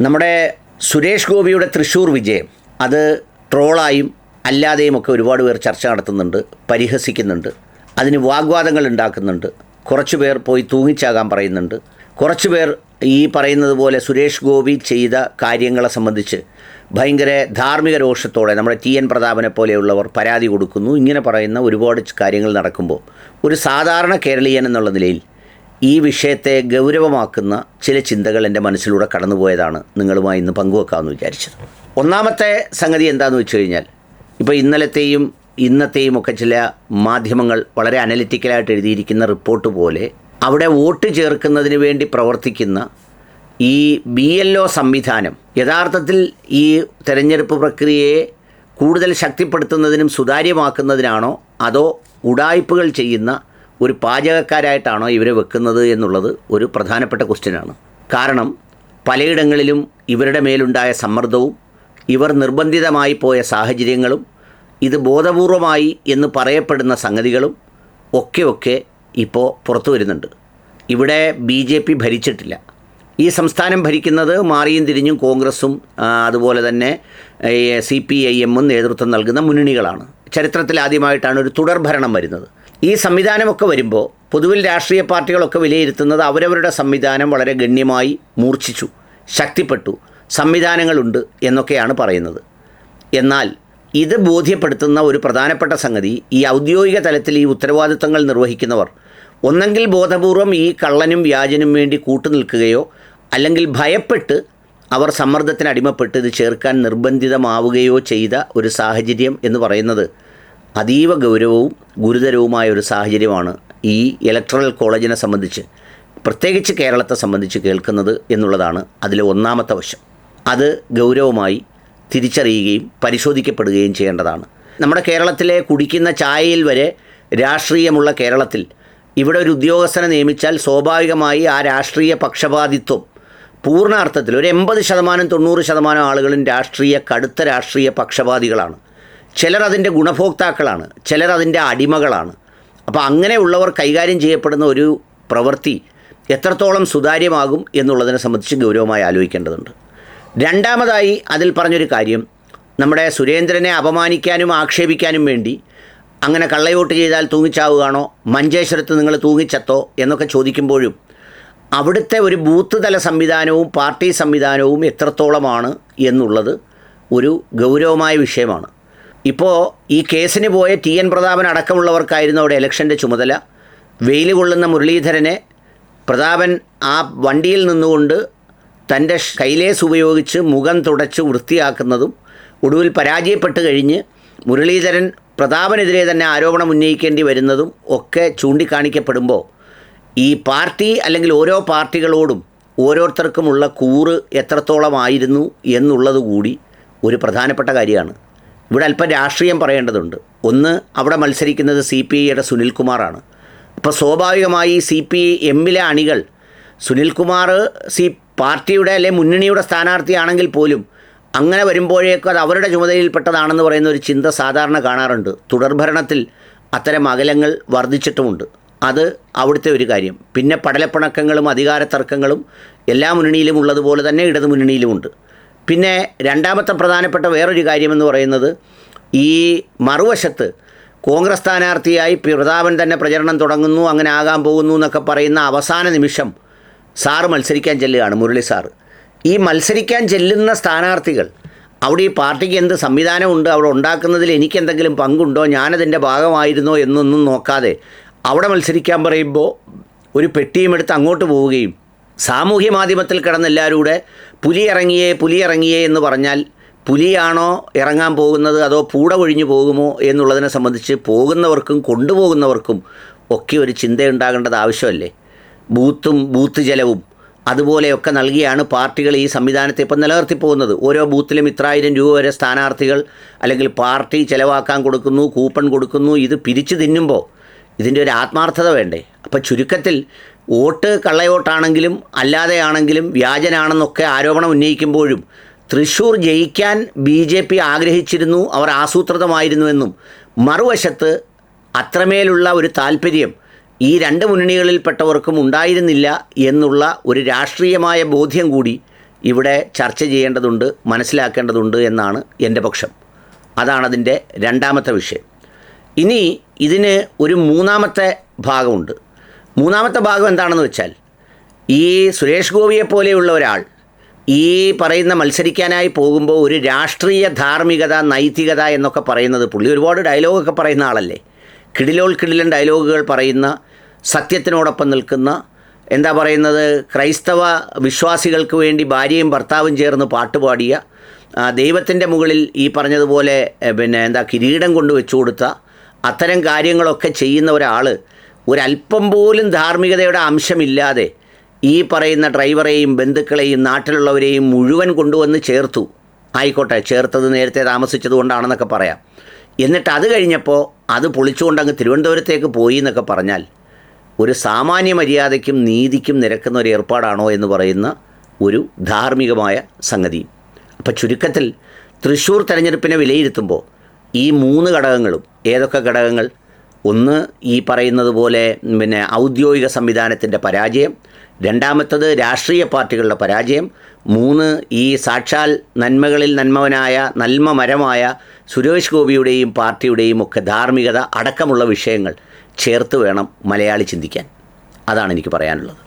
നമ്മുടെ സുരേഷ് ഗോപിയുടെ തൃശ്ശൂർ വിജയം. അത് ട്രോളായും അല്ലാതെയും ഒക്കെ ഒരുപാട് പേർ ചർച്ച നടത്തുന്നുണ്ട് പരിഹസിക്കുന്നുണ്ട്. അതിന് വാഗ്വാദങ്ങൾ ഉണ്ടാക്കുന്നുണ്ട്. കുറച്ചു പേർ പോയി തൂങ്ങിച്ചാകാൻ പറയുന്നുണ്ട്. കുറച്ചു പേർ ഈ പറയുന്നത് പോലെ സുരേഷ് ഗോപി ചെയ്ത കാര്യങ്ങളെ സംബന്ധിച്ച് ഭയങ്കര ധാർമ്മിക രോഷത്തോടെ നമ്മുടെ ടി എൻ പ്രതാപനെ പോലെയുള്ളവർ പരാതി കൊടുക്കുന്നു. ഇങ്ങനെ പറയുന്ന ഒരുപാട് കാര്യങ്ങൾ നടക്കുമ്പോൾ ഒരു സാധാരണ കേരളീയൻ എന്നുള്ള നിലയിൽ ഈ വിഷയത്തെ ഗൗരവമാക്കുന്ന ചില ചിന്തകൾ എന്റെ മനസ്സിലൂടെ കടന്നുപോയതാണ് നിങ്ങളുമായി ഇന്ന് പങ്കുവെക്കാമെന്ന് വിചാരിച്ചത്. ഒന്നാമത്തെ സംഗതി എന്താണെന്ന് വെച്ച് കഴിഞ്ഞാൽ ഇപ്പോൾ ഇന്നലത്തെയും ഇന്നത്തെയും ഒക്കെ ചില മാധ്യമങ്ങൾ വളരെ അനലിറ്റിക്കലായിട്ട് എഴുതിയിരിക്കുന്ന റിപ്പോർട്ട് പോലെ അവിടെ വോട്ട് ചേർക്കുന്നതിന് വേണ്ടി പ്രവർത്തിക്കുന്ന ഈ ബി എൽ ഒ സംവിധാനം യഥാർത്ഥത്തിൽ ഈ തെരഞ്ഞെടുപ്പ് പ്രക്രിയയെ കൂടുതൽ ശക്തിപ്പെടുത്തുന്നതിനും സുതാര്യമാക്കുന്നതിനാണോ അതോ ഉടായ്പകൾ ചെയ്യുന്ന ഒരു പാചകക്കാരായിട്ടാണോ ഇവരെ വെക്കുന്നത് എന്നുള്ളത് ഒരു പ്രധാനപ്പെട്ട ക്വസ്റ്റ്യനാണ്. കാരണം പലയിടങ്ങളിലും ഇവരുടെ മേലുണ്ടായ സമ്മർദ്ദവും ഇവർ നിർബന്ധിതമായി പോയ സാഹചര്യങ്ങളും ഇത് ബോധപൂർവമായി എന്ന് പറയപ്പെടുന്ന സംഗതികളും ഒക്കെ ഒക്കെ ഇപ്പോൾ പുറത്തു വരുന്നുണ്ട്. ഇവിടെ ബി ജെ പി ഭരിച്ചിട്ടില്ല. ഈ സംസ്ഥാനം ഭരിക്കുന്നത് മാറിയും തിരിഞ്ഞും കോൺഗ്രസും അതുപോലെ തന്നെ സി പി ഐ എമ്മും നേതൃത്വം നൽകുന്ന മുന്നണികളാണ്. ചരിത്രത്തിൽ ആദ്യമായിട്ടാണ് ഒരു തുടർഭരണം വരുന്നത്. ഈ സംവിധാനമൊക്കെ വരുമ്പോൾ പൊതുവിൽ രാഷ്ട്രീയ പാർട്ടികളൊക്കെ വിലയിരുത്തുന്നത് അവരവരുടെ സംവിധാനം വളരെ ഗണ്യമായി മൂർച്ഛിച്ചു ശക്തിപ്പെട്ടു സംവിധാനങ്ങളുണ്ട് എന്നൊക്കെയാണ് പറയുന്നത്. എന്നാൽ ഇത് ബോധ്യപ്പെടുത്തുന്ന ഒരു പ്രധാനപ്പെട്ട സംഗതി ഈ ഔദ്യോഗിക തലത്തിൽ ഈ ഉത്തരവാദിത്തങ്ങൾ നിർവഹിക്കുന്നവർ ഒന്നെങ്കിൽ ബോധപൂർവം ഈ കള്ളനും വ്യാജനും വേണ്ടി കൂട്ടുനിൽക്കുകയോ അല്ലെങ്കിൽ ഭയപ്പെട്ട് അവർ സമ്മർദ്ദത്തിന് അടിമപ്പെട്ട് ഇത് ചേർക്കാൻ നിർബന്ധിതമാവുകയോ ചെയ്ത ഒരു സാഹചര്യം എന്ന് പറയുന്നത് അതീവ ഗൗരവവും ഗുരുതരവുമായ ഒരു സാഹചര്യമാണ് ഈ ഇലക്ട്രൽ കോളേജിനെ സംബന്ധിച്ച് പ്രത്യേകിച്ച് കേരളത്തെ സംബന്ധിച്ച് കേൾക്കുന്നത് എന്നുള്ളതാണ് അതിലെ ഒന്നാമത്തെ വശം. അത് ഗൗരവമായി തിരിച്ചറിയുകയും പരിശോധിക്കപ്പെടുകയും ചെയ്യേണ്ടതാണ്. നമ്മുടെ കേരളത്തിലെ കുടിക്കുന്ന ചായയിൽ വരെ രാഷ്ട്രീയമുള്ള കേരളത്തിൽ ഇവിടെ ഒരു ഉദ്യോഗസ്ഥനെ നിയമിച്ചാൽ സ്വാഭാവികമായി ആ രാഷ്ട്രീയ പക്ഷപാതിത്വം പൂർണാർത്ഥത്തിൽ ഒരു എൺപത് ശതമാനം തൊണ്ണൂറ് ശതമാനം ആളുകളും രാഷ്ട്രീയ കടുത്ത രാഷ്ട്രീയ പക്ഷപാതികളാണ്. ചിലർ അതിന്റെ ഗുണഭോക്താക്കളാണ് ചിലർ അതിന്റെ അടിമകളാണ്. അപ്പോൾ അങ്ങനെയുള്ളവർ കൈകാര്യം ചെയ്യപ്പെടുന്ന ഒരു പ്രവൃത്തി എത്രത്തോളം സുതാര്യമാകും എന്നുള്ളതിനെ സംബന്ധിച്ച് ഗൗരവമായി ആലോചിക്കേണ്ടതുണ്ട്. രണ്ടാമതായി അതിൽ പറഞ്ഞൊരു കാര്യം നമ്മുടെ സുരേന്ദ്രനെ അപമാനിക്കാനും ആക്ഷേപിക്കാനും വേണ്ടി അങ്ങനെ കള്ളയോട്ട് ചെയ്താൽ തൂങ്ങിച്ചാവുകയാണോ മഞ്ചേശ്വരത്ത് നിങ്ങൾ തൂങ്ങിച്ചത്തോ എന്നൊക്കെ ചോദിക്കുമ്പോഴും അവിടുത്തെ ഒരു ബൂത്ത് തല സംവിധാനവും പാർട്ടി സംവിധാനവും എത്രത്തോളമാണ് എന്നുള്ളത് ഒരു ഗൗരവമായ വിഷയമാണ്. ഇപ്പോൾ ഈ കേസിന് പോയ ടി എൻ പ്രതാപൻ അടക്കമുള്ളവർക്കായിരുന്നു അവിടെ ഇലക്ഷന്റെ ചുമതല. വെയിൽ കൊള്ളുന്ന മുരളീധരനെ പ്രതാപൻ ആ വണ്ടിയിൽ നിന്നുകൊണ്ട് തന്റെ കൈലേസ് ഉപയോഗിച്ച് മുഖം തുടച്ച് വൃത്തിയാക്കുന്നതും ഒടുവിൽ പരാജയപ്പെട്ട് കഴിഞ്ഞ് മുരളീധരൻ പ്രതാപനെതിരെ തന്നെ ആരോപണം ഉന്നയിക്കേണ്ടി വരുന്നതും ഒക്കെ ചൂണ്ടിക്കാണിക്കപ്പെടുമ്പോൾ ഈ പാർട്ടി അല്ലെങ്കിൽ ഓരോ പാർട്ടികളോടും ഓരോരുത്തർക്കുമുള്ള കൂറ് എത്രത്തോളമായിരുന്നു എന്നുള്ളത് കൂടി ഒരു പ്രധാനപ്പെട്ട കാര്യമാണ്. ഇവിടെ അല്പം രാഷ്ട്രീയം പറയേണ്ടതുണ്ട്. ഒന്ന് അവിടെ മത്സരിക്കുന്നത് സി പി ഐയുടെ സുനിൽകുമാറാണ് അപ്പോൾ സ്വാഭാവികമായി സി പി ഐ എമ്മിലെ അണികൾ സുനിൽകുമാർ സി പാർട്ടിയുടെ അല്ലെ മുന്നണിയുടെ സ്ഥാനാർത്ഥിയാണെങ്കിൽ പോലും അങ്ങനെ വരുമ്പോഴേക്കും അത് അവരുടെ ചുമതലയിൽപ്പെട്ടതാണെന്ന് പറയുന്ന ഒരു ചിന്ത സാധാരണ കാണാറുണ്ട്. തുടർഭരണത്തിൽ അത്തരം അകലങ്ങൾ വർദ്ധിച്ചിട്ടുമുണ്ട്. അത് അവിടുത്തെ ഒരു കാര്യം. പിന്നെ പടലപ്പിണക്കങ്ങളും അധികാര തർക്കങ്ങളും എല്ലാ മുന്നണിയിലും ഉള്ളതുപോലെ തന്നെ ഇടതു മുന്നണിയിലുമുണ്ട് പിന്നെ രണ്ടാമത്തെ പ്രധാനപ്പെട്ട വേറൊരു കാര്യമെന്ന് പറയുന്നത് ഈ മറുവശത്ത് കോൺഗ്രസ് സ്ഥാനാർത്ഥിയായി പ്രതാപൻ തന്നെ പ്രചരണം തുടങ്ങുന്നു അങ്ങനെ ആകാൻ പോകുന്നു എന്നൊക്കെ പറയുന്ന അവസാന നിമിഷം സാറ് മത്സരിക്കാൻ ചെല്ലുകയാണ് മുരളി സാറ്. ഈ മത്സരിക്കാൻ ചെല്ലുന്ന സ്ഥാനാർത്ഥികൾ അവിടെ ഈ പാർട്ടിക്ക് എന്ത് സംവിധാനമുണ്ട് അവിടെ ഉണ്ടാക്കുന്നതിൽ എനിക്ക് എന്തെങ്കിലും പങ്കുണ്ടോ ഞാനതിന്റെ ഭാഗമായിരുന്നോ എന്നൊന്നും നോക്കാതെ അവിടെ മത്സരിക്കാൻ പറയുമ്പോൾ ഒരു പെട്ടിയും എടുത്ത് അങ്ങോട്ട് പോവുകയും സാമൂഹ്യ മാധ്യമത്തിൽ കിടന്ന് എല്ലാവരും കൂടെ പുലി ഇറങ്ങിയേ പുലി ഇറങ്ങിയേ എന്ന് പറഞ്ഞാൽ പുലിയാണോ ഇറങ്ങാൻ പോകുന്നത് അതോ പൂട ഒഴിഞ്ഞു പോകുമോ എന്നുള്ളതിനെ സംബന്ധിച്ച് പോകുന്നവർക്കും കൊണ്ടുപോകുന്നവർക്കും ഒക്കെ ഒരു ചിന്തയുണ്ടാകേണ്ടത് ആവശ്യമല്ലേ? ബൂത്തും ബൂത്ത് ജലവും അതുപോലെയൊക്കെ നൽകിയാണ് പാർട്ടികൾ ഈ സംവിധാനത്തെ ഇപ്പം നിലനിർത്തി പോകുന്നത്. ഓരോ ബൂത്തിലും ഇത്രായിരം രൂപ വരെ സ്ഥാനാർത്ഥികൾ അല്ലെങ്കിൽ പാർട്ടി ചിലവാക്കാൻ കൊടുക്കുന്നു കൂപ്പൺ കൊടുക്കുന്നു ഇത് പിരിച്ചു തിന്നുമ്പോൾ ഇതിന്റെ ഒരു ആത്മാർത്ഥത വേണ്ടേ? അപ്പം ചുരുക്കത്തിൽ വോട്ട് കള്ളയോട്ടാണെങ്കിലും അല്ലാതെയാണെങ്കിലും വ്യാജനാണെന്നൊക്കെ ആരോപണം ഉന്നയിക്കുമ്പോഴും തൃശൂർ ജയിക്കാൻ ബി ജെ പി ആഗ്രഹിച്ചിരുന്നു അവർ ആസൂത്രിതമായിരുന്നുവെന്നും മറുവശത്ത് അത്രമേലുള്ള ഒരു താല്പര്യം ഈ രണ്ട് മുന്നണികളിൽപ്പെട്ടവർക്കും ഉണ്ടായിരുന്നില്ല എന്നുള്ള ഒരു രാഷ്ട്രീയമായ ബോധ്യം കൂടി ഇവിടെ ചർച്ച ചെയ്യേണ്ടതുണ്ട് മനസ്സിലാക്കേണ്ടതുണ്ട് എന്നാണ് എന്റെ പക്ഷം. അതാണതിന്റെ രണ്ടാമത്തെ വിഷയം. ഇനി ഇതിന് ഒരു മൂന്നാമത്തെ ഭാഗമുണ്ട്. മൂന്നാമത്തെ ഭാഗം എന്താണെന്ന് വെച്ചാൽ ഈ സുരേഷ് ഗോപിയെ പോലെയുള്ള ഒരാൾ ഈ പറയുന്ന മത്സരിക്കാനായി പോകുമ്പോൾ ഒരു രാഷ്ട്രീയ ധാർമ്മികത നൈതികത എന്നൊക്കെ പറയുന്നത് പുള്ളി ഒരുപാട് ഡയലോഗൊക്കെ പറയുന്ന ആളല്ലേ? കിടിലോൾ കിടിലൻ ഡയലോഗുകൾ പറയുന്ന സത്യത്തിനോടൊപ്പം നിൽക്കുന്ന എന്താ പറയുന്നത് ക്രൈസ്തവ വിശ്വാസികൾക്ക് വേണ്ടി ഭാര്യയും ഭർത്താവും ചേർന്ന് പാട്ടുപാടിയ ദൈവത്തിന്റെ മുകളിൽ ഈ പറഞ്ഞതുപോലെ പിന്നെ എന്താ കിരീടം കൊണ്ടുവച്ചു കൊടുത്ത അത്തരം കാര്യങ്ങളൊക്കെ ചെയ്യുന്ന ഒരാൾ ഒരല്പം പോലും ധാർമ്മികതയുടെ അംശമില്ലാതെ ഈ പറയുന്ന ഡ്രൈവറെയും ബന്ധുക്കളെയും നാട്ടിലുള്ളവരെയും മുഴുവൻ കൊണ്ടുവന്ന് ചേർത്തു. ആയിക്കോട്ടെ ചേർത്തത് നേരത്തെ താമസിച്ചത് കൊണ്ടാണെന്നൊക്കെ പറയാം. എന്നിട്ട് അത് കഴിഞ്ഞപ്പോൾ അത് പൊളിച്ചുകൊണ്ട് അങ്ങ് തിരുവനന്തപുരത്തേക്ക് പോയി എന്നൊക്കെ പറഞ്ഞാൽ ഒരു സാമാന്യ മര്യാദയ്ക്കും നീതിക്കും നിരക്കുന്ന ഒരു ഏർപ്പാടാണോ എന്ന് പറയുന്ന ഒരു ധാർമ്മികമായ സംഗതി. അപ്പോൾ ചുരുക്കത്തിൽ തൃശ്ശൂർ തെരഞ്ഞെടുപ്പിനെ വിലയിരുത്തുമ്പോൾ ഈ മൂന്ന് ഘടകങ്ങളും ഏതൊക്കെ ഘടകങ്ങൾ? ഒന്ന് ഈ പറയുന്നത് പോലെ പിന്നെ ഔദ്യോഗിക സംവിധാനത്തിന്റെ പരാജയം രണ്ടാമത്തത് രാഷ്ട്രീയ പാർട്ടികളുടെ പരാജയം മൂന്ന് ഈ സാക്ഷാൽ നന്മകളിൽ നന്മവനായ നന്മ മരമായ സുരേഷ് ഗോപിയുടെയും പാർട്ടിയുടെയും ഒക്കെ ധാർമ്മികത അടക്കമുള്ള വിഷയങ്ങൾ ചേർത്ത് വേണം മലയാളി ചിന്തിക്കാൻ. അതാണ് എനിക്ക് പറയാനുള്ളത്.